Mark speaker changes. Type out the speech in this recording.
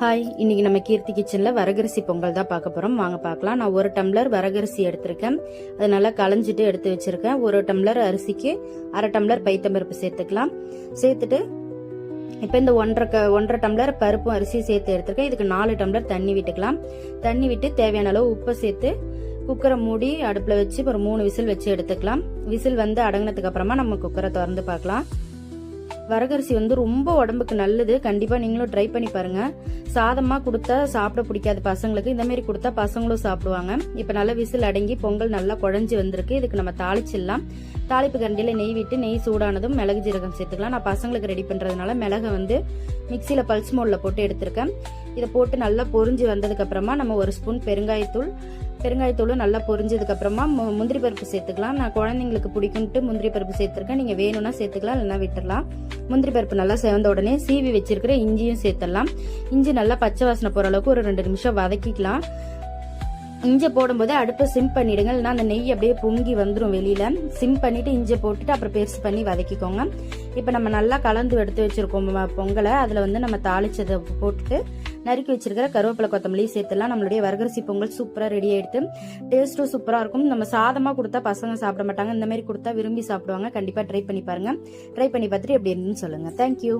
Speaker 1: Hi இன்னைக்கு நம்ம கீர்த்தி கிச்சனில் வரகரிசி பொங்கல் தான் பார்க்க போகிறோம் வாங்க பார்க்கலாம். நான் ஒரு டம்ளர் வரகரிசி எடுத்திருக்கேன். அது நல்லா களைஞ்சிட்டு எடுத்து வச்சிருக்கேன். ஒரு டம்ளர் அரிசிக்கு அரை டம்ளர் பைத்தம்பருப்பு சேர்த்துக்கலாம். சேர்த்துட்டு இப்போ இந்த ஒன்றரை க ஒன்றரை டம்ளர் பருப்பும் அரிசியும் சேர்த்து எடுத்திருக்கேன். இதுக்கு நாலு டம்ளர் தண்ணி விட்டுக்கலாம். தண்ணி விட்டு தேவையான அளவு உப்பை சேர்த்து குக்கரை மூடி அடுப்பில் வச்சு ஒரு மூணு விசில் வச்சு எடுத்துக்கலாம். விசில் வந்து அடங்கினதுக்கு அப்புறமா நம்ம குக்கரை திறந்து பார்க்கலாம். வரகரிசி வந்து ரொம்ப உடம்புக்கு நல்லது. கண்டிப்பாக நீங்களும் ட்ரை பண்ணி பாருங்கள் சாதமாக கொடுத்தா சாப்பிட பிடிக்காது பசங்களுக்கு. இந்த மாதிரி கொடுத்தா பசங்களும் சாப்பிடுவாங்க. இப்போ நல்லா விசில் அடங்கி பொங்கல் நல்லா குழஞ்சி வந்திருக்கு. இதுக்கு நம்ம தாளிச்சிடலாம். தாளிப்பு கண்டியில் நெய் விட்டு நெய் சூடானதும் மிளகு ஜீரகம் சேர்த்துக்கலாம். நான் பசங்களுக்கு ரெடி பண்ணுறதுனால மிளகை வந்து மிக்சியில் பல்ஸ் மோட்ல போட்டு எடுத்திருக்கேன். இதை போட்டு நல்லா பொரிஞ்சு வந்ததுக்கப்புறமா நம்ம ஒரு ஸ்பூன் பெருங்காயத்தூள் பெருங்காயத்தூளும் நல்லா பொரிஞ்சதுக்கப்புறமா மு- முந்திரி பருப்பு சேர்த்துக்கலாம். நான் குழந்தைங்களுக்கு பிடிக்கும்ட்டு முந்திரி பருப்பு சேர்த்துருக்கேன். நீங்கள் வேணும்னா சேர்த்துக்கலாம் இல்லைன்னா விட்டுடலாம் முந்திரி பருப்பு நல்லா சேர்ந்த உடனே சீவி வச்சிருக்கிற இஞ்சியும் சேர்த்துடலாம். இஞ்சி நல்லா பச்சை வாசனை போகிற அளவுக்கு ஒரு ரெண்டு நிமிஷம் வதக்கிக்கலாம். இஞ்சி போடும்போது அடுப்பை சிம் பண்ணிடுங்க இல்லைனா அந்த நெய் அப்படியே பொங்கி வந்துடும் வெளியில. சிம் பண்ணிட்டு இஞ்சி போட்டுட்டு அப்புறம் பெருசு பண்ணி வதக்கிக்கோங்க. இப்போ நம்ம நல்லா கலந்து எடுத்து வச்சிருக்கோம் பொங்கலை. அதில் வந்து நம்ம தாளிச்சதை போட்டுட்டு நறுக்கி வச்சிருக்கிற கருவேப்பிலை கொத்தமல்லி சேர்த்துலாம் நம்மளுடைய வரகரிசி பொங்கல் சூப்பராக ரெடி ஆயிடுத்து டேஸ்ட்டும் சூப்பராக இருக்கும். நம்ம சாதமாக கொடுத்தா பசங்க சாப்பிட மாட்டாங்க. இந்த மாதிரி கொடுத்தா விரும்பி சாப்பிடுவாங்க. கண்டிப்பாக ட்ரை பண்ணி பாருங்க. ட்ரை பண்ணி பார்த்துட்டு எப்படி இருந்துன்னு சொல்லுங்க. தேங்க்யூ